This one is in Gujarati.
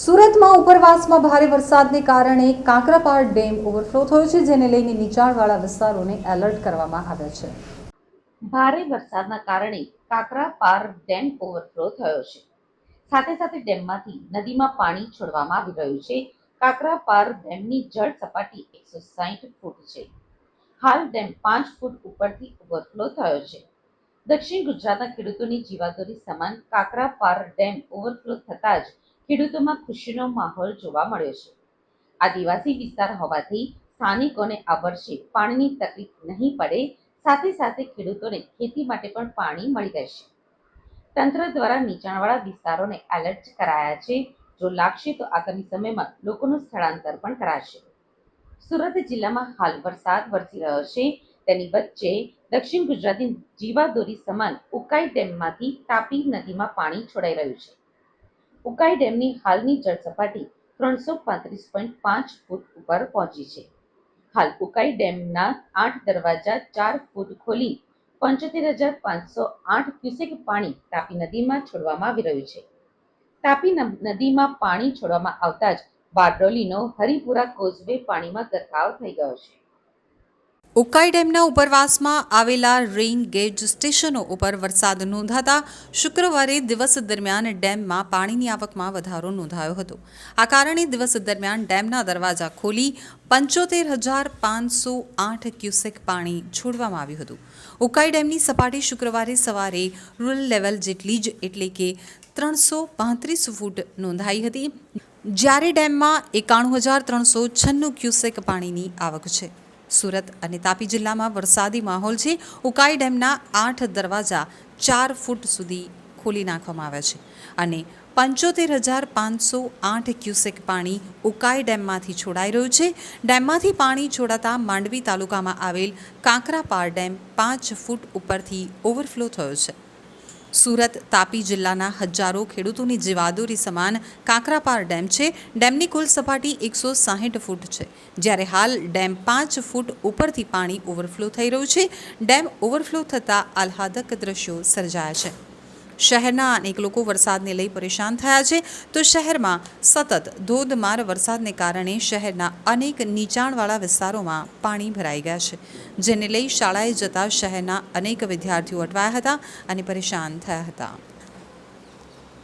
સુરતમાં ઉપરવાસમાં ભારે વરસાદને કારણે કાંકરાપાર ડેમ ઓવરફ્લો થયો છે, જેને લઈને નીચાણવાળા વિસ્તારોને એલર્ટ કરવામાં આવ્યા છે. ભારે વરસાદના કારણે કાંકરાપાર ડેમ ઓવરફ્લો થયો છે. સાથે સાથે ડેમમાંથી નદીમાં પાણી છોડવામાં આવી રહ્યું છે. કાંકરાપાર ડેમની જળ સપાટી એકસો સાહીઠ ફૂટ છે. હાલ ડેમ પાંચ ફૂટ ઉપરથી ઓવરફ્લો થયો છે. દક્ષિણ ગુજરાતના ખેડૂતોની જીવાદોરી સમાન કાંકરાપાર ડેમ ઓવરફ્લો થતાં જ ખેડૂતોમાં ખુશીનો માહોલ જોવા મળ્યો છે. આદિવાસી વિસ્તાર હોવાથી સ્થાનિકોને આ વર્ષે પાણીની તકલીફ નહીં પડે, સાથે સાથે ખેડૂતોને ખેતી માટે પણ પાણી મળી રહેશે. તંત્ર દ્વારા નીચાણવાળા વિસ્તારોને એલર્ટ કરાયા છે, જો લાગશે તો આગામી સમયમાં લોકોનું સ્થળાંતર પણ કરાશે. સુરત જિલ્લામાં હાલ વરસાદ વરસી રહ્યો છે. તેની વચ્ચે દક્ષિણ ગુજરાતની જીવાદોરી સમાન ઉકાઈ ડેમમાંથી તાપી નદીમાં પાણી છોડાઈ રહ્યું છે. ઉકાઈ ડેમની હાલની જળ સપાટી ત્રણસો પાંત્રીસ પોઈન્ટ પાંચ ફૂટ ઉપર પહોંચી છે. હાલ ઉકાઈ ડેમના આઠ દરવાજા ચાર ફૂટ ખોલી પંચોતેર હજાર પાંચસો આઠ ક્યુસેક પાણી તાપી નદીમાં છોડવામાં આવી રહ્યું છે. તાપી નદીમાં પાણી છોડવામાં આવતા જ બારડોલીનો હરિપુરા કોઝવે પાણીમાં ગરકાવ થઈ ગયો છે. ઉકાઈ ડેમના ઉપરવાસમાં આવેલા રેઇન ગેજ સ્ટેશનો ઉપર વરસાદ નોંધાતા શુક્રવારે દિવસ દરમિયાન ડેમમાં પાણીની આવકમાં વધારો નોંધાયો હતો. આ કારણે દિવસ દરમિયાન ડેમના દરવાજા ખોલી પંચોતેર હજાર પાંચસો આઠ ક્યુસેક પાણી છોડવામાં આવ્યું હતું. ઉકાઈ ડેમની સપાટી શુક્રવારે સવારે રૂરલ લેવલ જેટલી જ, એટલે કે ત્રણસો પાંત્રીસ ફૂટ નોંધાઈ હતી. જ્યારે ડેમમાં એકાણું હજાર ત્રણસો છન્નું ક્યુસેક પાણીની આવક છે. સુરત અને તાપી જિલ્લામાં વરસાદી માહોલ છે. ઉકાઈ ડેમના આઠ દરવાજા ચાર ફૂટ સુધી ખોલી નાખવામાં આવ્યા છે અને પંચોતેર હજાર પાંચસો આઠ ક્યુસેક પાણી ઉકાઈ ડેમમાંથી છોડાઈ રહ્યું છે. ડેમમાંથી પાણી છોડાતા માંડવી તાલુકામાં આવેલ કાંકરાપાર ડેમ પાંચ ફૂટ ઉપરથી ઓવરફ્લો થયો છે. સુરત, તાપી જિલ્લાના હજારો ખેડૂતોની જીવાદોરી સમાન કાંકરાપાર ડેમ છે. ડેમની કુલ સપાટી એકસો સાહીઠ ફૂટ છે. જ્યારે હાલ ડેમ પાંચ ફૂટ ઉપરથી પાણી ઓવરફ્લો થઈ રહ્યું છે. ડેમ ઓવરફ્લો થતાં આહ્લાદક દ્રશ્યો સર્જાયા છે. શહેરના અનેક લોકો વરસાદને લઈ પરેશાન થયા છે. તો શહેરમાં સતત ધોધમાર વરસાદને કારણે શહેરના અનેક નીચાણવાળા વિસ્તારોમાં પાણી ભરાઈ ગયા છે, જેને લઈ શાળાએ જતા શહેરના અનેક વિદ્યાર્થીઓ અટવાયા હતા અને પરેશાન થયા હતા.